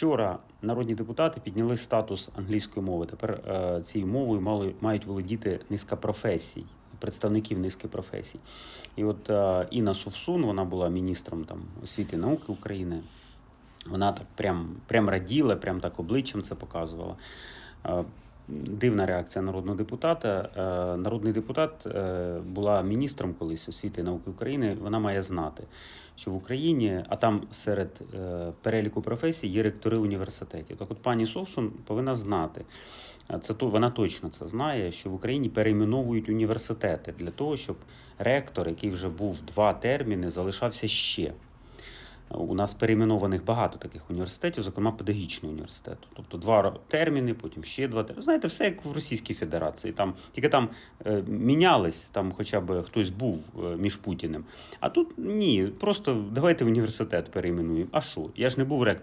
Вчора народні депутати підняли статус англійської мови. Тепер е, цією мовою мали, мають володіти низка професій, представників низки професій. І от е, Інна Совсун, вона була міністром там, освіти і науки України. Вона так прям, прям раділа, прям так обличчям це показувала. Дивна реакція народного депутата. Е, Народний депутат е, була міністром колись освіти і науки України. Вона має знати, що в Україні, а там серед е, переліку професій є ректори університетів. Так от пані Совсун повинна знати. Це то вона точно це знає, що в Україні перейменовують університети для того, щоб ректор, який вже був два терміни, залишався ще. У нас перейменованих багато таких університетів, зокрема педагогічний університету. Тобто два терміни, потім ще два терміни. Знаєте, все як в Російській Федерації. Там тільки там е, мінялись, там хоча б хтось був е, між Путіним. А тут ні, просто давайте університет перейменуємо. А що? Я ж не був ректором